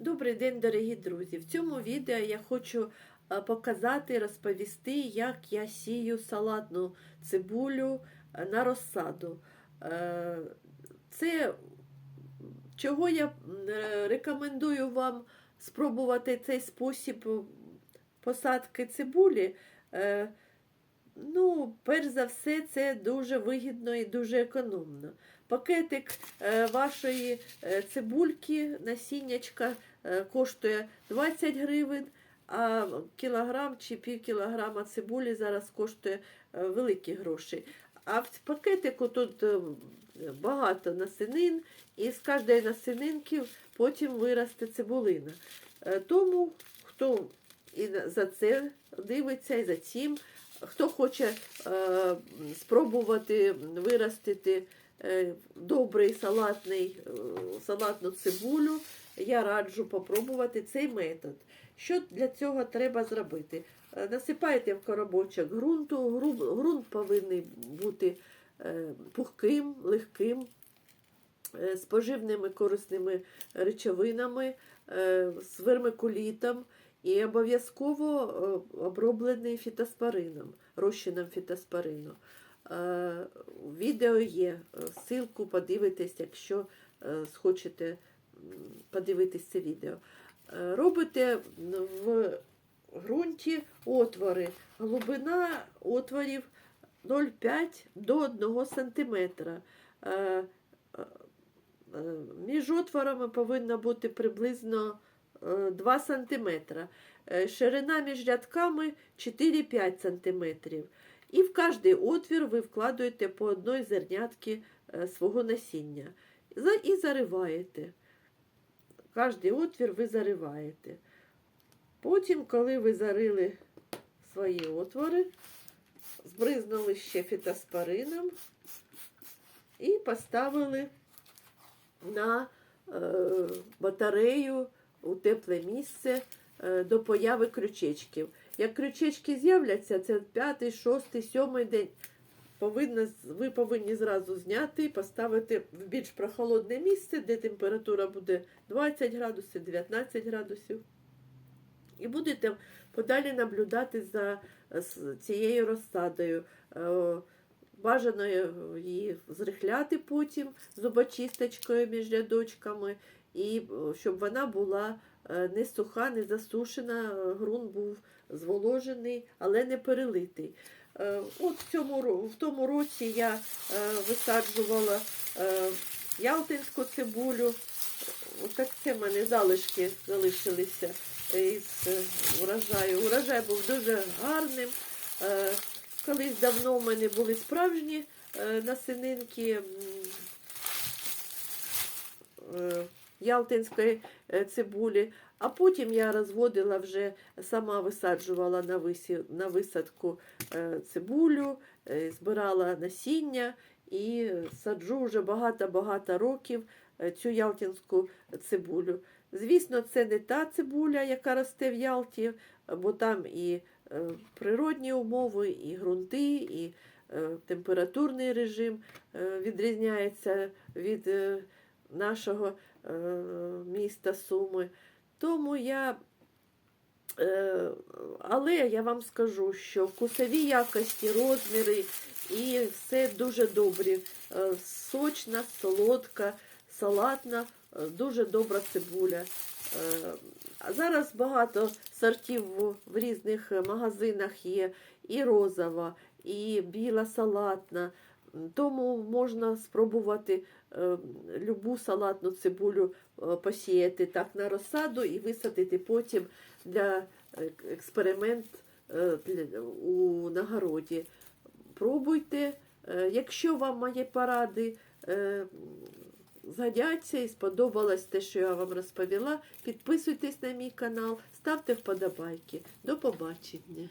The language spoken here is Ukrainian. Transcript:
Добрий день, дорогі друзі! В цьому відео я хочу е, показати, розповісти, як я сію салатну цибулю е, на розсаду. Е, Це чого я рекомендую вам спробувати цей спосіб посадки цибулі. Ну, перш за все, це дуже вигідно і дуже економно. Пакетик е, вашої е, цибульки, насіннячка е, коштує 20 гривень, а кілограм чи пів кілограма цибулі зараз коштує великі гроші. А в пакетику тут багато насінин, і з кожної насінинки потім виросте цибулина. Тому хто і за це дивиться, і за цим. Хто хоче е, спробувати виростити е, добрий салатний, е, салатну цибулю, я раджу попробувати цей метод. Що для цього треба зробити? Е, Насипаєте в коробочок ґрунту, гру- ґрунт повинен бути е, пухким, легким, е, з поживними корисними речовинами, е, з вермикулітом. І обов'язково е, оброблений фітоспорином, розчином фітоспорину. Е, Відео є, е, ссылку подивитесь, якщо схочете подивитись це відео. Робите в ґрунті отвори. Глибина отворів 0,5 до 1 см. Між отворами повинна бути приблизно 2 см. Е, Ширина між рядками 4-5 см. І в кожний отвір ви вкладаєте по одній зернятки е, свого насіння. І зариваєте. Кожний отвір ви зариваєте. Потім, коли ви зарили свої отвори, збризнули ще фітоспорином і поставили на е, батарею у тепле місце е, до появи крючечків. Як крючечки з'являться, це п'ятий, шостий, сьомий день. Повинно, ви повинні зразу зняти і поставити в більш прохолодне місце, де температура буде 20 градусів, 19 градусів. І будете подалі наблюдати за е, цією розсадою. Е, Бажано її зрихляти потім зубочисточкою між рядочками, і е, щоб вона була е, не суха, не засушена, е, ґрунт був зволожений, але не перелитий. От в, цьому, в тому році я висаджувала ялтинську цибулю. Отак це в мене залишки залишилися із урожаю. Урожай був дуже гарним. Колись давно в мене були справжні насининки ялтинської е, цибулі, а потім я розводила вже, сама висаджувала на, висі, на висадку е, цибулю, е, збирала насіння і саджу вже багато-багато років цю ялтинську цибулю. Звісно, це не та цибуля, яка росте в Ялті, бо там і природні умови, і ґрунти, і температурний режим відрізняється від нашого е, міста Суми. Тому я, е, але я вам скажу, що вкусові якості, розміри і все дуже добрі. Е, Сочна, солодка, салатна, е, дуже добра цибуля. Зараз багато сортів в різних магазинах є і розова, і біла салатна. Тому можна спробувати е, любу салатну цибулю е, посіяти так на розсаду і висадити потім для е, експеримент у нагороді. Пробуйте. Якщо вам мої поради згодяться і сподобалось те, що я вам розповіла, підписуйтесь на мій канал, ставте вподобайки. До побачення.